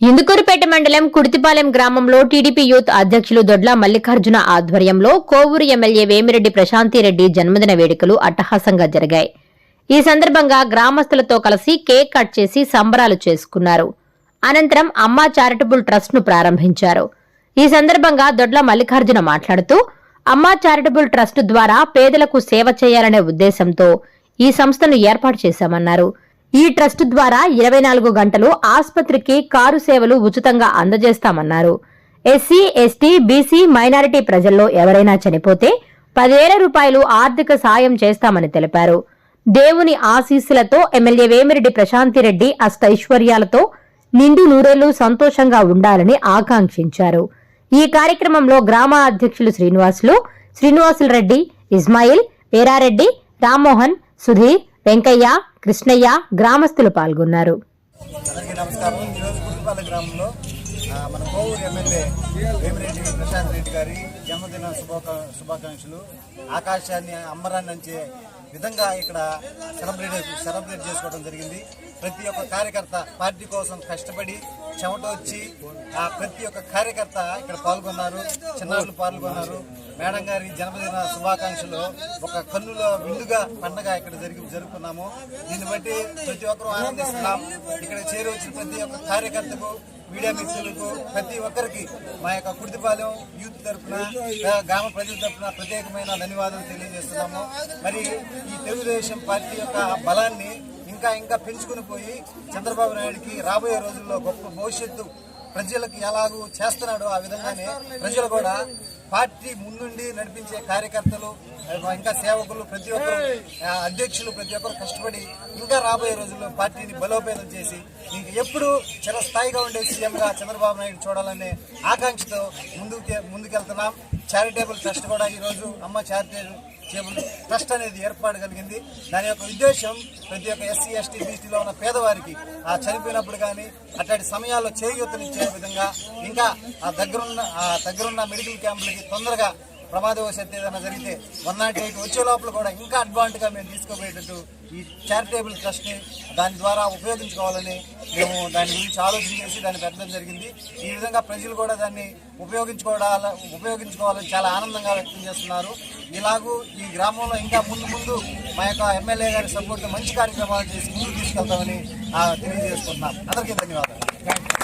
ఇందుకూరుపేట మండలం కుడితిపాలెం గ్రామంలో TDP youth అధ్యక్షులు దొడ్ల మల్లికార్జున ఆధ్వర్యంలో కోవూరు ఎమ్మెల్యే వేమిరెడ్డి ప్రశాంతిరెడ్డి జన్మదిన వేడుకలు అట్టహాసంగా జరిగాయి. ఈ సందర్భంగా గ్రామస్తులతో కలిసి కేక్ కట్ చేసి సంబరాలు చేసుకున్నారు. అనంతరం అమ్మా చారిటబుల్ ట్రస్ట్ను ప్రారంభించారు. ఈ సందర్భంగా దొడ్ల మల్లికార్జున మాట్లాడుతూ అమ్మా చారిటబుల్ ట్రస్ట్ ద్వారా పేదలకు సేవ చేయాలనే ఉద్దేశంతో ఈ సంస్థను ఏర్పాటు చేశామన్నారు. ఈ ట్రస్ట్ ద్వారా ఇరవై నాలుగు గంటలు ఆసుపత్రికి కారు సేవలు ఉచితంగా అందజేస్తామన్నారు. ఎస్సీ ఎస్టీ బీసీ మైనారిటీ ప్రజల్లో ఎవరైనా చనిపోతే పదివేల రూపాయలు ఆర్థిక సాయం చేస్తామని తెలిపారు. దేవుని ఆశీస్సులతో ఎమ్మెల్యే వేమిరెడ్డి ప్రశాంతిరెడ్డి అష్టైశ్వర్యాలతో నిండు నూరేళ్ళు సంతోషంగా ఉండాలని ఆకాంక్షించారు. ఈ కార్యక్రమంలో గ్రామ అధ్యక్షులు శ్రీనివాసులు శ్రీనివాసుల రెడ్డి ఇస్మాయిల్ వీరారెడ్డి రామ్మోహన్ సుధీర్ వెంకయ్య కృష్ణయ్య గ్రామస్తులు పాల్గొన్నారు. నమస్కారం. గ్రామంలో మన కోవూరు ఎమ్మెల్యే వేమిరెడ్డి ప్రశాంత్ రెడ్డి గారి జన్మదిన శుభాకా శుభాకాంక్షలు. ఆకాశాన్ని అమ్మరాన్ని అంచే విధంగా ఇక్కడ సెలబ్రేట్ సెలబ్రేట్ చేసుకోవడం జరిగింది. ప్రతి ఒక్క కార్యకర్త పార్టీ కోసం కష్టపడి చెమట వచ్చి ఆ ప్రతి ఒక్క కార్యకర్త ఇక్కడ పాల్గొన్నారు చిన్నారులు పాల్గొన్నారు. మేడం గారి జన్మదిన శుభాకాంక్షలు. ఒక కన్నులో విందుగా పండగ ఇక్కడ జరిగి జరుపుకున్నాము. దీన్ని బట్టి ప్రతి ఒక్కరూ ఆనందిస్తున్నాం. ఇక్కడ చేరి వచ్చిన ప్రతి ఒక్క కార్యకర్తకు మీడియా మిత్రులకు ప్రతి ఒక్కరికి మా యొక్క కుర్తిపాలెం యూత్ తరఫున గ్రామ ప్రజల తరఫున ప్రత్యేకమైన ధన్యవాదాలు తెలియజేస్తున్నాము. మరి ఈ తెలుగుదేశం పార్టీ యొక్క బలాన్ని ఇంకా ఇంకా పెంచుకుని పోయి చంద్రబాబు నాయుడుకి రాబోయే రోజుల్లో గొప్ప భవిష్యత్తు ప్రజలకు ఎలాగూ చేస్తున్నాడో ఆ విధంగానే ప్రజలు కూడా పార్టీ ముందుండి నడిపించే కార్యకర్తలు ఇంకా సేవకులు ప్రతి ఒక్కరు అధ్యక్షులు ప్రతి ఒక్కరు కష్టపడి ఇంకా రాబోయే రోజుల్లో పార్టీని బలోపేతం చేసి ఇంక ఎప్పుడు చిరస్థాయిగా ఉండే సీఎంగా చంద్రబాబు నాయుడు చూడాలనే ఆకాంక్షతో ముందుకు ముందుకెళ్తున్నాం. చారిటబుల్ ట్రస్ట్ కూడా ఈరోజు అమ్మ చారిటబుల్ ట్రస్ట్ అనేది ఏర్పాటు కలిగింది. దాని యొక్క ఉద్దేశం ప్రతి ఒక్క ఎస్సీ ఎస్టీ బీసీలో ఉన్న పేదవారికి ఆ చనిపోయినప్పుడు కానీ అట్లాంటి సమయాల్లో చేయూతనిచ్చే విధంగా ఇంకా ఆ దగ్గరున్న ఆ దగ్గరున్న మెడికల్ క్యాంపులకి తొందరగా ప్రమాదవశాత్తు ఏదైనా జరిగితే వన్ నాట్ ఎయిట్ వచ్చే లోపల కూడా ఇంకా అడ్వాంట్గా మేము తీసుకోబోయేటట్టు ఈ చారిటబుల్ ట్రస్ట్ని దాని ద్వారా ఉపయోగించుకోవాలని మేము దాని గురించి ఆలోచన చేసి దాన్ని పెట్టడం జరిగింది. ఈ విధంగా ప్రజలు కూడా దాన్ని ఉపయోగించుకోవాల ఉపయోగించుకోవాలని చాలా ఆనందంగా వ్యక్తం చేస్తున్నారు. ఇలాగూ ఈ గ్రామంలో ఇంకా ముందు ముందు మా యొక్క ఎమ్మెల్యే గారి సపోర్ట్ మంచి కార్యక్రమాలు చేసి ముందుకు తీసుకెళ్తామని ఆ, తెలియజేసుకుంటున్నాం. అందరికీ ధన్యవాదాలు.